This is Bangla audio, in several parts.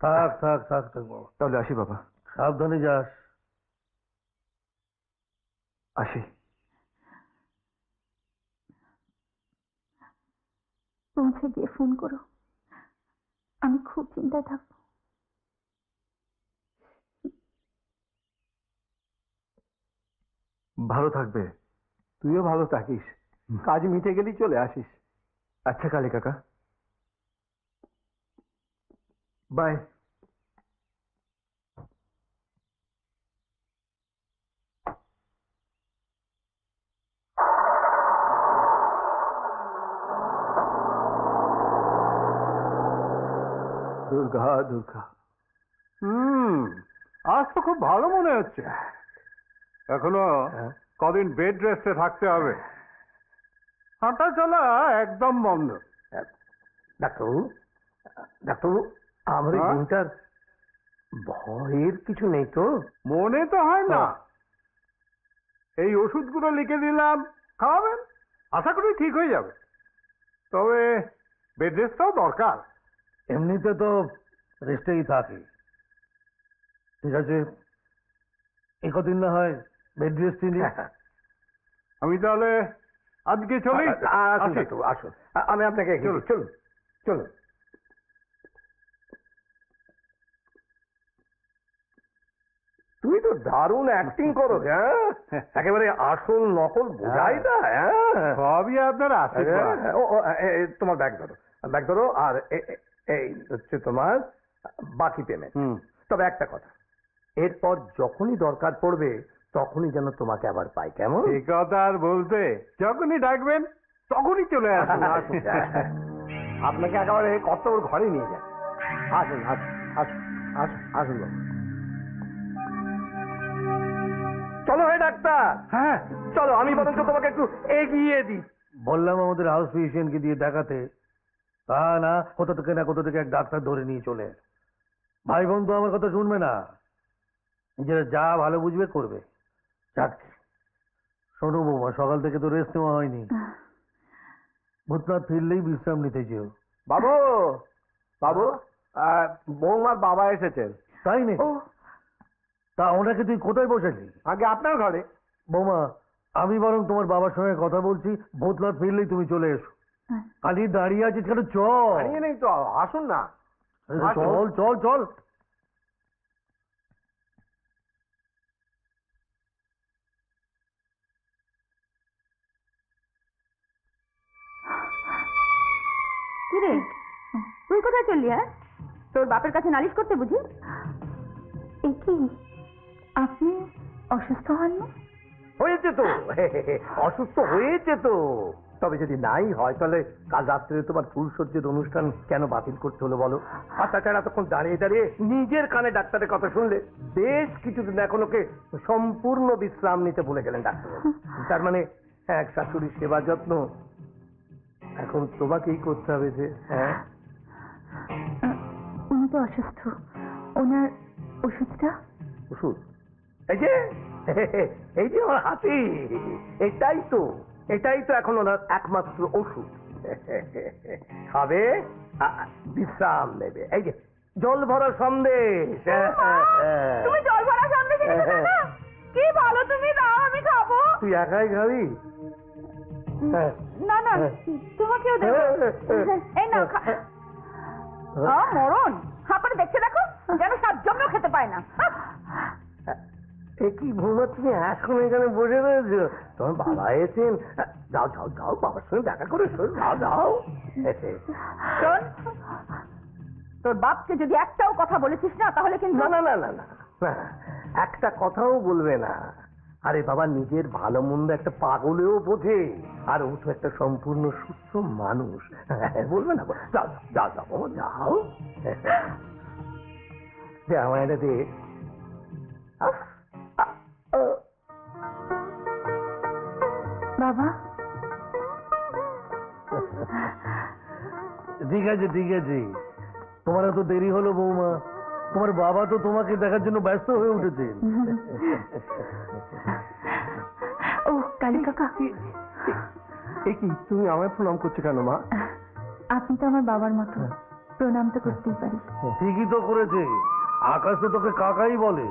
থাক থাক থাক থাকব তাহলে আসি বাবা। সাবধানে যাস। আসি। পৌঁছে গিয়ে ফোন করো। আমি খুব চিন্তায় থাকব। ভালো থাকবে। তুইও ভালো থাকিস। কাজ মিটে গেলেই চলে আসিস। আচ্ছা কালী কাকা। বাই দুর্গা দুর্গা। হুম আজ তো খুব ভালো মনে হচ্ছে। এখনও কদিন বেড রেস্টে থাকতে হবে। হাঁটা চলা একদম বন্ধ। ডাক্তারবাবু ডাক্তারবাবু আমার হ্যাঁ? ভয়ের কিছু নেই তো? মনে তো হয় না। এই ওষুধগুলো লিখে দিলাম খাওয়াবেন? আশা করি ঠিক হয়ে যাবে। তবে বেড রেস্টটাও দরকার। এমনিতে তো রেস্টেই থাকি। ঠিক আছে। এই কদিন না হয় বেড রেস্ট নিই। আমি তাহলে আজকে চলি। আসুন আসুন। আমি আপনাকে দিই। চলুন। চলুন। তো দারুণ অ্যাক্টিং করো হ্যাঁ? একেবারে আসল নকল বোঝাই না হ্যাঁ? সবই আপনার আশীর্বাদ হ্যাঁ, ও, তোমার ব্যাগ ধরো। ব্যাগ ধরো আর এই হচ্ছে তোমার বাকি পেমেন্ট তবে একটা কথা এরপর যখনই দরকার পড়বে তখনই যেন তোমাকে আবার পাই কেমন? এই কথা আর বলতে যখনই ডাকবেন তখনই চলে আসুন আসুন আপনাকে একেবারে কত ঘরে নিয়ে যায় আসুন আসুন আসুন আসুন আসুন চলো হে ডাক্তার। হ্যাঁ। চলো আমি বরঞ্চ তোমাকে একটু এগিয়ে দিই। বললাম আমাদের হাউস ফিজিশিয়ানকে দিয়ে দেখাতে। তা না কোথা থেকে না কোথা থেকে এক ডাক্তার ধরে নিয়ে চলে ভাই বোন তো আমার কথা শুনবে না? নিজেরা যা ভালো বুঝবে করবে। যাক শোনো বৌমা সকাল থেকে তো রেস্ট নেওয়া হয়নি। ভূতনাথ ফিরলেই বিশ্রাম নিতে যেও। বাবু বাবু বৌমার বাবা এসেছেন। তাই নেই ও তা ওনাকে তুই কোথায় বসালি আগে আপনার ঘরে। বৌমা আমি বরং তোমার বাবার সঙ্গে কথা বলছি ভূতনাথ ফিরলেই তুমি চলে এসো। হ্যাঁ। খালি দাঁড়িয়ে আছিস কেন? চল। দাঁড়িয়ে নেই তো আসুন না। চল চল চল। কিরে? তুই কোথায় চললি হ্যাঁ? তোর বাপের কাছে নালিশ করতে বুঝি? কি? আপনি অসুস্থ হননি? হয়েছে তো। অসুস্থ হয়েছে তো। তবে যদি নাই হয় তাহলে কাল রাত্রে তোমার ফুলসজ্জের অনুষ্ঠান কেন বাতিল করতে হলো বলো? আর তাছাড়া এতক্ষণ দাঁড়িয়ে দাঁড়িয়ে নিজের কানে ডাক্তারের কথা শুনলে বেশ কিছুদিন এখন ওকে সম্পূর্ণ বিশ্রাম নিতে বলে গেলেন ডাক্তার। তার মানে এক শাশুড়ির সেবা যত্ন এখন তোমাকেই করতে হবে যে হ্যাঁ? উনি তো অসুস্থ। ওনার ওষুধটা? ওষুধ? এই যে এই যে আমার হাতি এটাই তো এটাই তো এখন ওনার একমাত্র ওষুধ। খাবে বিশ্রাম নেবে। এই যে জল ভরা সন্দেশ। তুমি জল ভরা সামনে কি ভালো তুমি দাও আমি খাব। তুই একাই খাবি? হ্যাঁ। না না তোমাকেও দেবো। এই নাও খা। মরণ। হাঁপারে দেখছে দেখো যেন সাত জন্মেও খেতে পায় না। কি তুমি এখন এখানে বসে রয়েছো? তোমার বাবা এসেছেন। যাও যাও যাও বাবার সঙ্গে দেখা করে শোন যাও যাও। শোন তোর বাপকে যদি একটাও কথা বলেছিস না তাহলে কিন্তু না না না না না একটা কথাও বলবে না। আরে বাবা নিজের ভালো মন্দ একটা পাগলেও বোঝে। আর ও তো একটা সম্পূর্ণ সুস্থ মানুষ। বলবে না যাও যাও যাও যাও। এটা দে। আহ, বাবা। ঠিক আছে ঠিক আছে। তোমার এত দেরি হলো বৌমা। তোমার বাবা তো তোমাকে দেখার জন্য ব্যস্ত হয়ে উঠেছেন ও কালী কাকা। এ কি তুমি আমায় প্রণাম করছ কেন মা? আপনি তো আমার বাবার মতো। প্রণাম তো করতেই পারি। ঠিকই তো করেছে। আকাশ তো তোকে কাকাই বলে।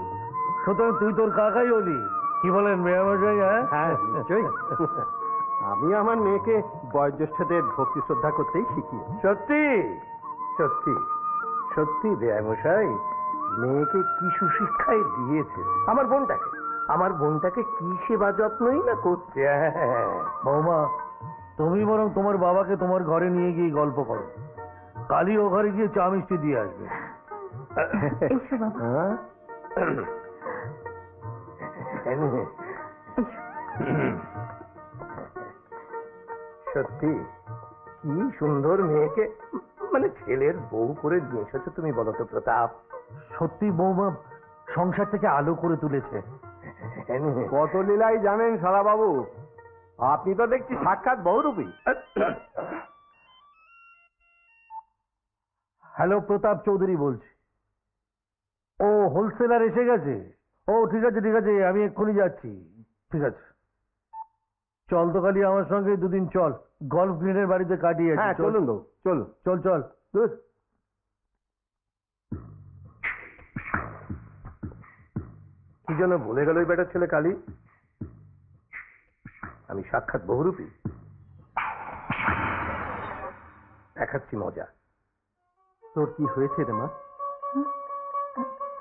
সুতরাং তুই তোর কাকাই হলি। কি বলেন মেয়ামশাই হ্যাঁ? হ্যাঁ নিশ্চয়ই। আমি আমার মেয়েকে বয়োজ্যেষ্ঠদের ভক্তি শ্রদ্ধা করতেই শিখিয়েছি। সত্যি? সত্যি। সত্যি দেয় মশাই মেয়েকে কি সুশিক্ষাই দিয়েছে? আমার বোনটাকে। আমার বোনটাকে কি সেবা যত্নই না করছে? হ্যাঁ। বৌমা তুমি বরং তোমার বাবাকে তোমার ঘরে নিয়ে গিয়ে গল্প করো। কালি ও ঘরে গিয়ে চা মিষ্টি দিয়ে আসবে। বাবা। হ্যাঁ? সত্যি কি সুন্দর মেয়েকে মানে ছেলের বউ করে নিয়ে এসেছ তুমি বলো তো প্রতাপ। সত্যি বৌমা সংসার থেকে আলো করে তুলেছে। কত লীলাই জানেন সারা বাবু আপনি তো দেখছি সাক্ষাৎ বহুরূপী। হ্যালো প্রতাপ চৌধুরী বলছি। ও হোলসেলার এসে গেছে? ও ঠিক আছে ঠিক আছে আমি এক্ষুনি যাচ্ছি। ঠিক আছে। চল তো খালি আমার সঙ্গে দুদিন চল। গল্ফ গ্রিনের বাড়িতে কাটিয়ে হ্যাঁ চলুন চলুন। চল চল। ধুর। কি যেন বলে গেল ওই বেটার ছেলে কালী। আমি সাক্ষাৎ বহুরূপী। দেখাচ্ছি মজা। তোর কি হয়েছে রে মা?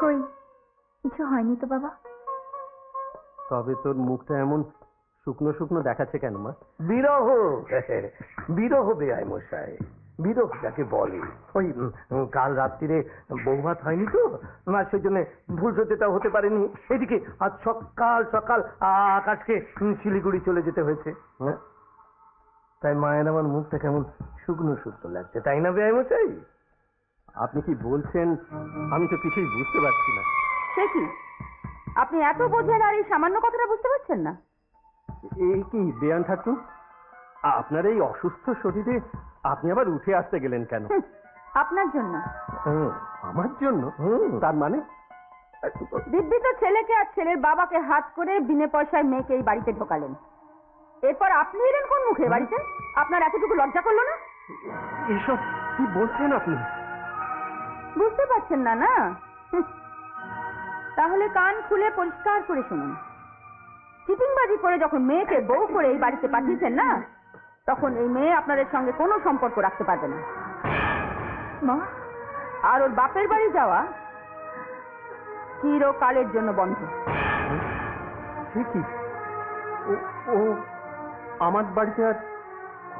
কই? কিছু হয়নি তো বাবা? তবে তোর মুখটা এমন শুকনো শুকনো দেখাচ্ছে কেন মা? বিরহ। বিরহ বেআই মশাই। বিরহ যাকে বলে। ওই কাল রাত্রিরে বৌভাত হয়নি তো? না সেই জন্য ভুল সত্যতা হতে পারেনি। এদিকে আজ সকাল সকাল আকাশকে শিলিগুড়ি চলে যেতে হয়েছে। হ্যাঁ? তাই মায়ের আমার মুখটা কেমন শুকনো শুকনো লাগছে তাই না বেআই মশাই? আপনি কি বলছেন? আমি তো কিছুই বুঝতে পারছি না। সে কি আপনি এত বোঝেন আর এই সামান্য কথাটা বুঝতে পারছেন না। এই কি বেয়ান ঠাকুর? আপনার এই অসুস্থ শরীরে আপনি আবার উঠে আসতে গেলেন কেন? আপনার জন্য। আমার জন্য? তার মানে? দিব্যি তো ছেলেকে আর ছেলের বাবাকে হাত করে বিনে পয়সায় মেয়েকে এই বাড়িতে ঢোকালেন। এরপর আপনি এলেন কোন মুখে বাড়িতে? আপনার এতটুকু লজ্জা করল না? এসব কি বলছেন আপনি? বুঝতে পারছেন না না। তাহলে কান খুলে পরিষ্কার করে শুনুন। চিটিংবাজি করে যখন মেয়েকে বউ করে এই বাড়িতে পাঠিয়েছেন না তখন এই মেয়ে আপনাদের সঙ্গে কোনো সম্পর্ক রাখতে পারবে না। মা আর ওর বাপের বাড়ি যাওয়া চিরকালের জন্য বন্ধ। সে কি? ও ও আমার বাড়িতে আর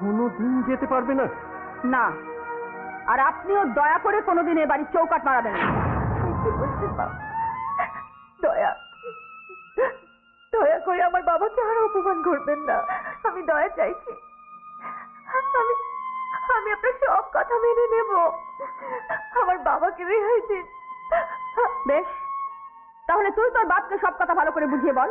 কোনো দিন যেতে পারবে না? না আর আপনিও দয়া করে কোনোদিন এ বাড়ির চৌকাট মারাবেন না। দয়া। দয়া করে আমার বাবাকে আর অপমান করবেন না। আমি দয়া চাইছি। আমি আমি আপনার সব কথা মেনে নেব। আমার বাবাকে রেহাই দিন। বেশ। তাহলে তুই তোর বাপকে সব কথা ভালো করে বুঝিয়ে বল।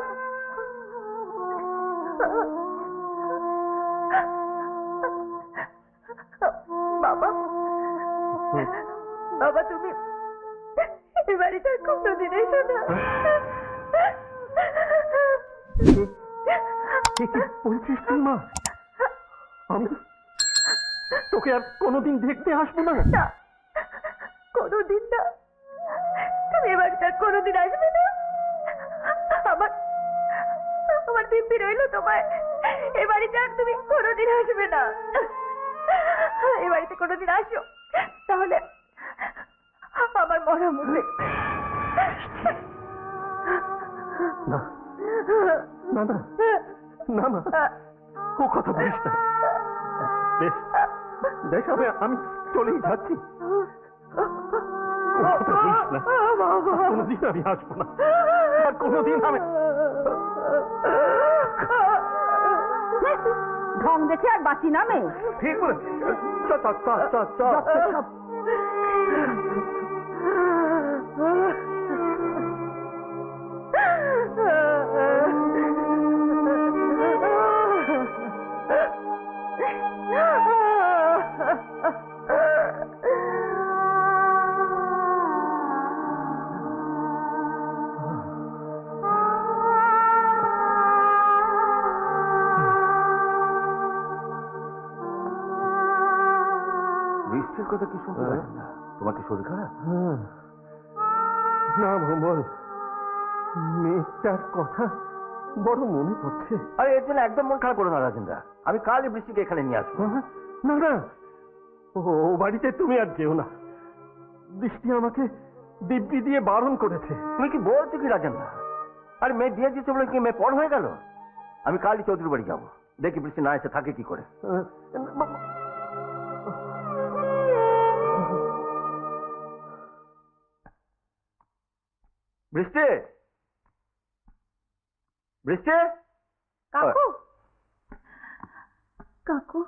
বাবা বাবা তুমি বাড়িতে আর কোনোদিন এসো না। বলছিস তুই মা? আমি তোকে আর কোনোদিন দেখতে আসব না। কোনোদিন না। তুমি এ বাড়িতে আর কোনোদিন আসবে না। আমার আমার দিব্যি রইল তোমায়। এ বাড়িতে আর তুমি কোনোদিন আসবে না। এ বাড়িতে কোনোদিন আসো। তাহলে আমার মরা মুখ দেখবে না না না না। ও কথা বলিস না। বেশ বেশ আমি আমি চলেই যাচ্ছি। কথা বলিস না। কোনোদিন আমি আসব না। আর কোনোদিন আমি ঢং দেখে আর বাঁচি না মেয়ে। ঠিক বলেছিস। শরীর খারাপ না ভ্রমণ মেয়েটার কথা বড় মনে পড়ছে। আরে এর জন্য একদম মন খারাপ করো না রাজেন্দ্রা। আমি কালই বৃষ্টিকে এখানে নিয়ে আসব। না না। ও বাড়িতে তুমি আর যেও না। বৃষ্টি আমাকে দিব্যি দিয়ে বারণ করেছে। তুমি কি বলছো কি রাজেন্দ্রা? আরে মেয়ে দিয়েছে বলে কি মেয়ে পর হয়ে গেল? আমি কালই চৌধুরী বাড়ি যাব। দেখি বৃষ্টি না এসে থাকে কি করে। বৃষ্টি? বৃষ্টি? কাকু? কাকু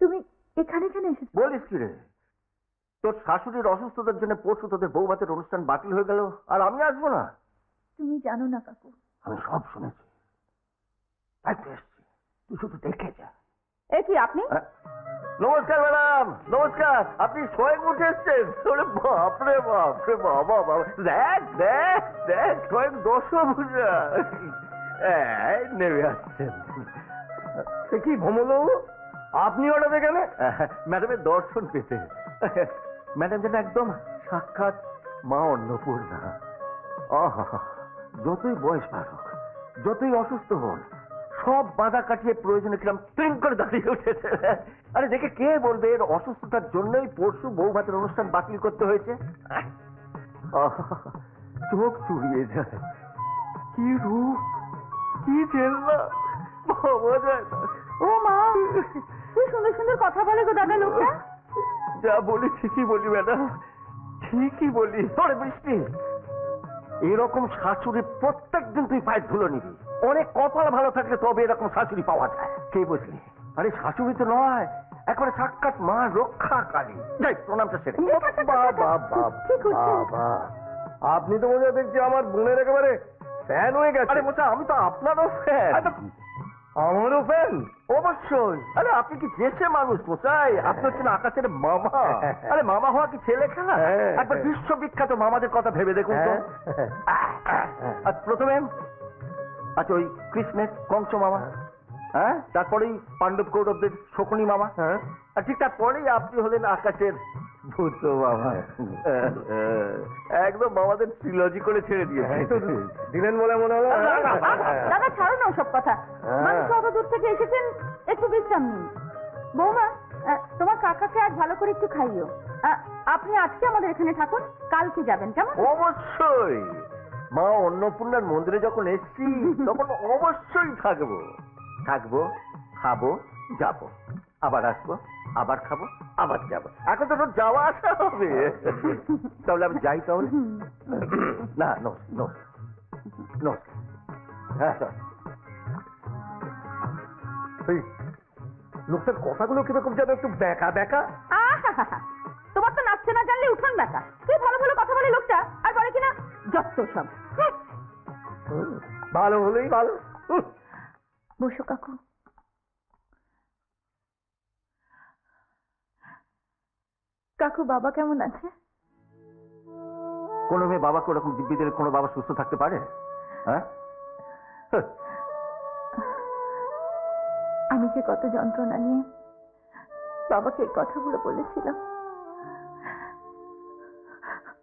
তুমি এখানে কেন এসেছ? বলিস কি রে? তোর শাশুড়ির অসুস্থতার জন্য পরশু তোদের বউ ভাতের অনুষ্ঠান বাতিল হয়ে গেল আর আমি আসব না? তুমি জানো না কাকু। আমি সব শুনেছি। তাই তো এসছি। তুই শুধু দেখে যা। এ কি আপনি? নমস্কার ম্যাডাম। নমস্কার। আপনি স্বয়ং উঠে এসছেন। ওরে বাপ রে বাপ রে বাবা বাবা দেখ দেখ দেখ স্বয়ং এই, নেমে আসছেন। সে কি ভ্রমণ আপনি ওটা কেন ম্যাডামের দর্শন পেতে। ম্যাডাম যেন একদম সাক্ষাৎ মা অন্নপূর্ণা। আহা যতই বয়স বাড়ুক যতই অসুস্থ হন সব বাধা কাটিয়ে প্রয়োজনে কিরম ট্রিং করে দাঁড়িয়ে উঠেছে। আরে দেখে কে বলবে এর অসুস্থতার জন্যই পরশু বউ ভাতের অনুষ্ঠান বাতিল করতে হয়েছে? চোখ চুড়িয়ে যায়। কি রূপ কি চেল্লা ভাবা যায় না ও মা! কি সুন্দর সুন্দর কথা বলে গো দাদা লোকটা। যা বলি ঠিকই বলি ম্যাডাম। ঠিকই বলি। তোরে বৃষ্টি এরকম শাশুড়ি প্রত্যেক দিন তুই পায়ের ধুলো নিবি। অনেক কপাল ভালো থাকলে তবে এরকম শাশুড়ি পাওয়া যায়। কে বুঝলি আরে শাশুড়ি তো নয় একবারে সাক্ষাৎ মা রক্ষা কালী যাই প্রণামটা সেরে বাবা কি করছেন? বাবা আপনি তো মনে হয় দেখছি আমার বোনের একেবারে ফ্যান হয়ে গেছে আরে মোচা আমি তো আপনারও ফ্যান আমারও ফ্যান? অবশ্যই। আরে আপনি কি দেশে মানুষ মশাই আপনি হচ্ছেন আকাশের মামা। আরে মামা হওয়া কি ছেলে খেলা হ্যাঁ। একবার বিশ্ববিখ্যাত মামাদের কথা ভেবে দেখুন তো। হ্যাঁ। আর প্রথমে আচ্ছা ওই কৃষ্ণের কংস মামা। হ্যাঁ। তারপরেই পাণ্ডব কৌরবদের শকুনি মামা। হ্যাঁ। আর ঠিক তারপরেই আপনি হলেন আকাশের ভূত একদম মামাদের ট্রিলজি করে ছেড়ে দিয়েছে। দিলেন বলে মনে হলো। দাদা ছাড়ো না ওসব কথা। হ্যাঁ। মানুষ অত দূর থেকে এসেছেন একটু বিশ্রাম নিন। বৌমা তোমার কাকাকে আজ ভালো করে একটু খাইও। আপনি আজকে আমাদের এখানে থাকুন কালকে যাবেন কেমন? অবশ্যই। মা অন্নপূর্ণার মন্দিরে যখন এসছি তখন অবশ্যই থাকব। থাকব খাব যাব। আবার আসব আবার খাব আবার যাব। এখন তো রোজ যাওয়া আসা হবে। তাহলে আমি যাই তাহলে? না হ্যাঁ লোকটার কথাগুলো কীরকম যেন একটু ব্যাকা ব্যাকা। তোমার তো নাচতে না জানলে উঠোন ব্যথা কি ভালো ভালো কথা বলে লোকটা আর বলে কিনা যত সব। ভালো হলেই ভালো হুম। বসো কাকু কাকু বাবা কেমন আছে? কোনো মেয়ে বাবাকে ওরকম দিব্যি দিলে কোনো বাবা সুস্থ থাকতে পারে? হ্যাঁ। আমি যে কত যন্ত্রণা নিয়ে বাবাকে এই কথাগুলো বলেছিলাম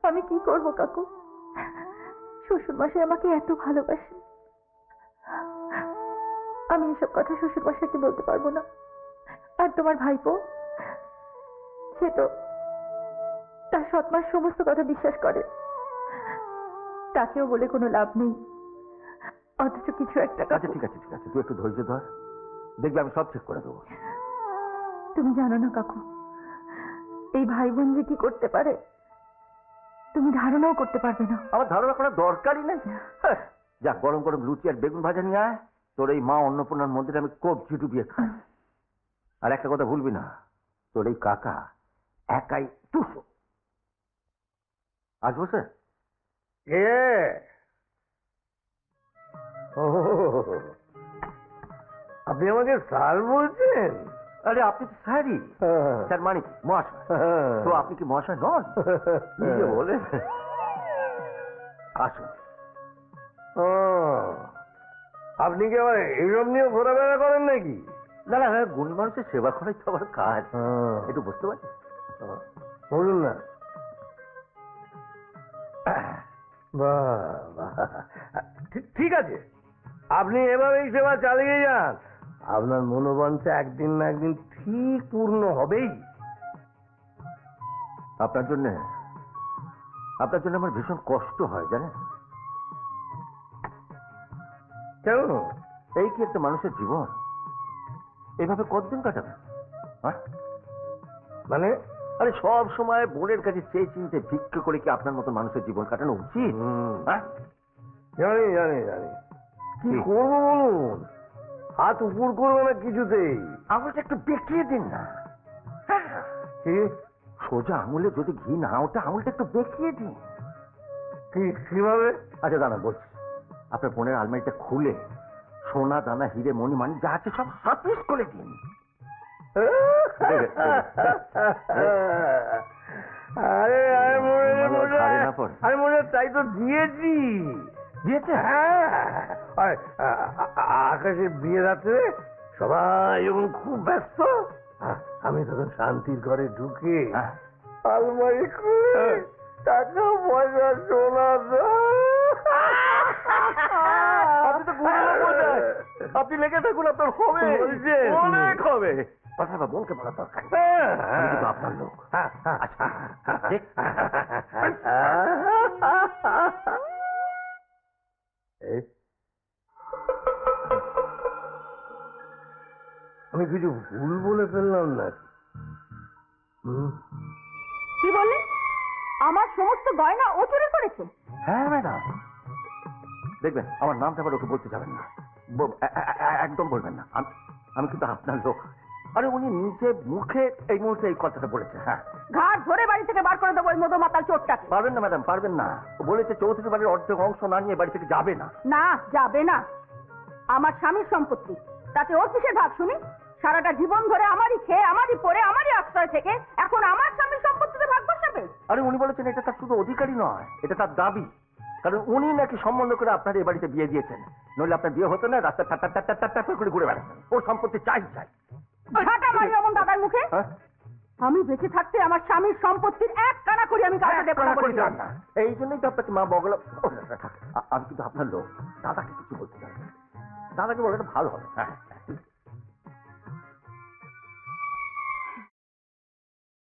আমি কি করব কাকু? শ্বশুর মশাই আমাকে এত ভালোবাসেন আমি এসব কথা শ্বশুর মশাইকে বলতে পারব না। আর তোমার ভাইপো? সে তো তার সৎমার সমস্ত কথা বিশ্বাস করে। তাকেও বলে কোনো লাভ নেই। অথচ কিছু একটা আচ্ছা ঠিক আছে ঠিক আছে। তুই একটু ধৈর্য ধর। দেখবি আমি সব ঠিক করে দেবো। তুমি জানো না কাকু এই ভাই বোন যে কি করতে পারে তুমি ধারণাও করতে পারবে না। আমার ধারণা করার দরকারই নেই। হ্যাঁ, যা গরম গরম লুচি আর বেগুন ভাজা নিয়ে আয়। তোর এই মা অন্নপূর্ণার মন্দিরে আমি কবজি ডুবিয়ে খাই। আর একটা কথা ভুলবি না তোর এই কাকা একাই দুশো। আসব স্যার কে ও আপনি আমাকে স্যার বলছেন? আরে আপনি তো স্যারই। স্যার মানে? মহাশয়। তো আপনি কি মহাশয় নন? বলে আসুন। ও, আপনি কি আবার এইসব নিয়ে ঘোরাফেরা করেন নাকি? না না হ্যাঁ গুণী মানুষের সেবা করাই তো আমার কাজ। একটু বুঝতে পারছি বলুন না। ঠিক- ঠিক আছে। আপনি এভাবেই সেবা চালিয়ে যান। আপনার মনোবাঞ্ছা একদিন না একদিন ঠিক পূর্ণ হবেই। আপনার জন্য আপনার জন্য আমার ভীষণ কষ্ট হয় জানেন? কেন? এই কি একটা মানুষের জীবন? এইভাবে কতদিন কাটাবে হ্যাঁ? মানে? আরে সব সময় বোনের কাছে চেয়ে চিনতে ভিক্ষে করে কি আপনার মতো মানুষের জীবন কাটানো উচিত? হ্যাঁ? জানি জানি জানি। কি? করব বলুন? হাত উপর করবে না কিছুতেই। আঙুলটা একটু বেঁকিয়ে দিন না। হ্যাঁ, কি? সোজা আঙুলে যদি ঘি না ওটা আঙুলটা একটু বেঁকিয়ে দিন। কি কীভাবে? আচ্ছা দাঁড়া বলছি। আপনার বোনের আলমারিটা খুলে সোনা দানা হিরে মণি মানি যা আছে সব সাপিস করে দিন। আরে আরে মনে মনে ঘাড়ে না পড়ে। আরে মনে তাই তো দিয়েছি দিয়েছে হ্যাঁ আকাশের বিয়ে রাত্রে সবাই যখন খুব ব্যস্ত আমি তখন শান্তির ঘরে ঢুকে হ্যাঁ। আলমারি খুলে টাকা পয়সা সোনা তো বোঝায়। আপনি লেগে থাকুন আপনার হবে। অনেক হবে। কথা বা বোনকে বলা দরকার। আমি কিন্তু আপনার লোক। আচ্ছা আমি কিছু ভুল বলে ফেললাম নাকি? হুম? কি বললেন? আমার সমস্ত গয়না ও চুরি করেছে হ্যাঁ ম্যাডাম। দেখবেন আমার নামটা আবার ওকে বলতে যাবেন না। একদম বলবেন না। আমি কিন্তু আপনার লোক। আরে উনি নিজে মুখে এই মুহূর্তে এই কথাটা বলেছে হ্যাঁ। ঘাট ধরে বাড়ি থেকে বার করে দেবো ওই মতো মাতাল চোরটাকে। পারবেন না ম্যাডাম পারবেন না। বলেছে চৌধুরী বাড়ির অর্ধেক অংশ না নিয়ে বাড়ি থেকে যাবে না। না যাবে না। আমার স্বামীর সম্পত্তি। তাতে ওর কিসের ভাগ শুনি? সারাটা জীবন ধরে আমারই খেয়ে আমারই পরে আমারই আশ্রয় থেকে এখন আমার স্বামীর সম্পত্তিতে ভাগ বসাবে? আরে উনি বলেছেন এটা তার শুধু অধিকারী নয় এটা তার দাবি। কারণ উনি নাকি সম্বন্ধ করে আপনার এই বাড়িতে বিয়ে দিয়েছেন। নইলে আপনার বিয়ে হতো না রাস্তা টাট টাট টাট টাট টাট করে ঘুরে বেড়াতেন ওর সম্পত্তি চাই চাই। ঝাঁটা মারি অমন দাদার মুখে? হ্যাঁ? আমি বেঁচে থাকতে আমার স্বামীর সম্পত্তির এক কানা করি আমি কাউকে দেবো না। এই জন্যই তো আপনাকে মা বগলা আমি কিন্তু আপনার লোক। দাদাকে কিছু বলতে চাই দাদাকে বলে ভালো হবে। হ্যাঁ।